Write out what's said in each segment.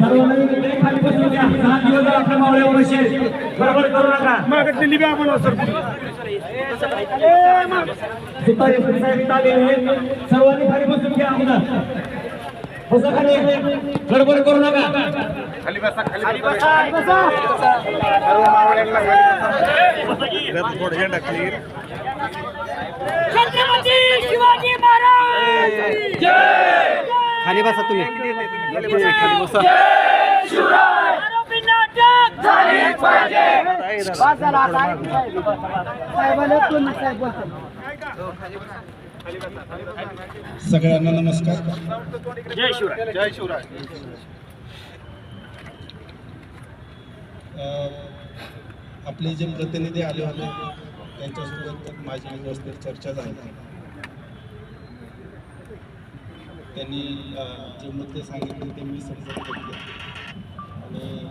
सर्वांनी खाली बसून घ्या सहा दिवस आपल्या मावळ्यावर बसेल बरोबर करू नका मागं लिबी आपण सर तुतारी साहेब आले आहेत. सर्वांनी खाली बसून घ्या अगोदर बसा खाली गडबड करू नका खाली बसा खाली बसा छत्रपती शिवाजी महाराज खाली बसा तुम्ही खाली बसा आरोपींना अटक झालीच पाहिजे सगळ्यांना नमस्कार. जय शिवराय. जय शिवराय. अ, आपले जे प्रतिनिधी आले होते त्यांच्यासोबत माझी व्यवस्थित चर्चा झाली. त्यांनी अ, जे मुद्दे सांगितले ते मी समजून घेतले. आणि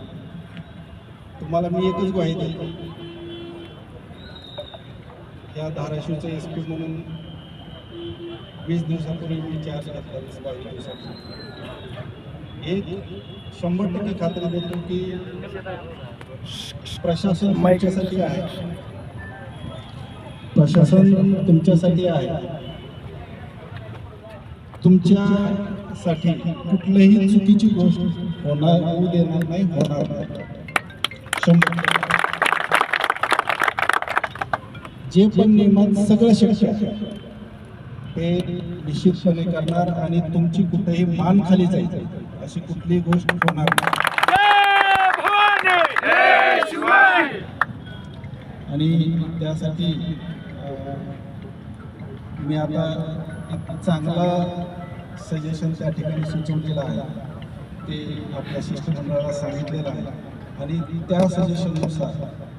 तुम्हाला मी एकच ग्वाही देतो या धाराशिवचा एस पी म्हणून वीस दिवसापूर्वी मी चार्ज घेतला वीस बावीस दिवसापूर्वी. एक शंभर टक्के खात्री देतो की प्रशासन तुमच्यासाठी आहे. प्रशासन तुमच्यासाठी आहे. तुमच्यासाठी कुठलीही चुकीची गोष्ट होणार होऊ देणार नाही होणार नाही. जे पण नियमात सगळं शक्य ते निश्चितपणे करणार आणि तुमची कुठेही मान खाली जाईल अशी कुठलीही गोष्ट होणार नाही. आणि त्यासाठी मी आता एक चांगला सजेशन त्या ठिकाणी सुचवलेलं आहे. ते आपल्या शिष्टमंडळाला सांगितलेलं आहे. आणि त्या सजेशननुसार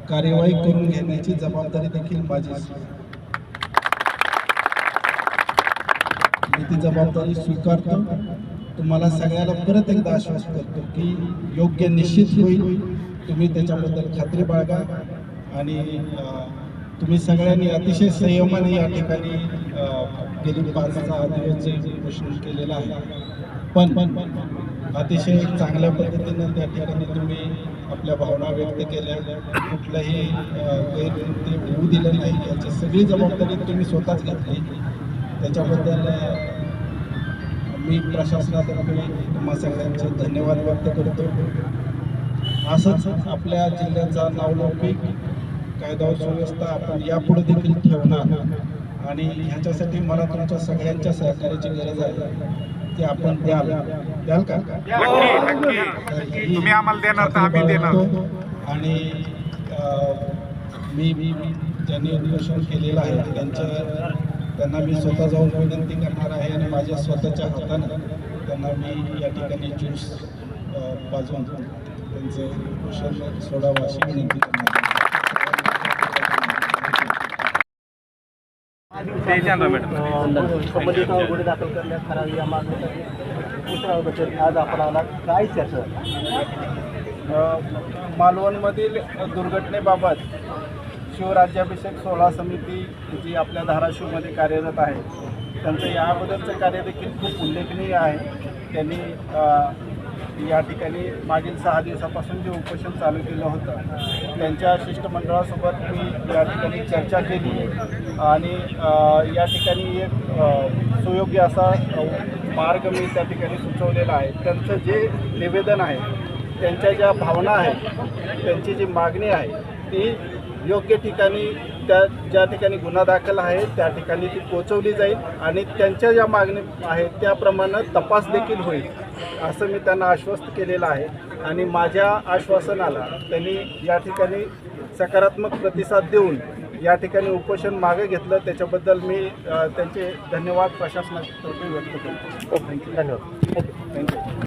कार्यवाही करून घेण्याची जबाबदारी देखील माझी मी ती जबाबदारी स्वीकारतो. तुम्हाला सगळ्याला परत एकदा आश्वास करतो की योग्य निश्चित होईल. तुम्ही त्याच्याबद्दल खात्री बाळगा आणि तुम्ही सगळ्यांनी अतिशय संयमाने या ठिकाणी गेली पाचचा सहा प्रश्न केलेला केलेलं आहे. पण पण अतिशय चांगल्या पद्धतीनं त्या ठिकाणी तुम्ही आपल्या भावना व्यक्त केल्या. कुठलंही अं, गैरकृत्य होऊ दिलं नाही. याची सगळी जबाबदारी तुम्ही स्वतःच घेतली. त्याच्याबद्दल मी प्रशासनातर्फे तुम्हा सगळ्यांचे धन्यवाद व्यक्त करतो. असंच आपल्या जिल्ह्याचा नावलौकिक कायदा सुव्यवस्था आपण यापुढे देखील ठेवणार. आणि ह्याच्यासाठी मला तुमच्या सगळ्यांच्या सहकार्याची गरज आहे. ते आपण द्याल. द्याल का? तुम्ही आम्हाला देणार तर आम्ही देणार. आणि मी मी मी ज्यांनी उपोषण केलेलं आहे त्यांच्या त्यांना मी स्वतः जाऊन विनंती करणार आहे आणि माझ्या स्वतःच्या हातानं त्यांना मी या ठिकाणी ज्यूस पाजवून त्यांचं उपोषण सोडावं अशी विनंती करणार आहे. संबंधितांवर गुन्हे दाखल करण्यात करावी या मागणीसाठी दुसरा बचत आज आपण आला. काय चर्चा? मालवणमधील दुर्घटनेबाबत शिवराज्याभिषेक सोहळा समिती जी आपल्या धाराशिवमध्ये कार्यरत आहे त्यांचं याबद्दलचं कार्य देखील खूप उल्लेखनीय आहे. त्यांनी अ, या ठिकाणी मागील सहा दिवसापासून जे उपोषण चालू केलं होतं त्यांच्या शिष्टमंडळासोबत मी या ठिकाणी चर्चा केली. आणि या ठिकाणी एक सुयोग्य असा मार्ग मी त्या ठिकाणी सुचवलेला आहे. त्यांचं जे निवेदन आहे त्यांच्या ज्या भावना आहेत त्यांची जी मागणी आहे ती योग्य ठिकाणी त्या ज्या ठिकाणी गुन्हा दाखल आहे त्या ठिकाणी ती पोचवली जाईल आणि त्यांच्या ज्या मागणी आहेत त्याप्रमाणे तपास देखील होईल. असं मी त्यांना आश्वस्त केलेलं आहे. आणि माझ्या आश्वासनाला त्यांनी या ठिकाणी सकारात्मक प्रतिसाद देऊन या ठिकाणी उपोषण मागे घेतलं. त्याच्याबद्दल मी त्यांचे धन्यवाद प्रशासनातर्फे व्यक्त करतो. थँक्यू धन्यवाद. थँक्यू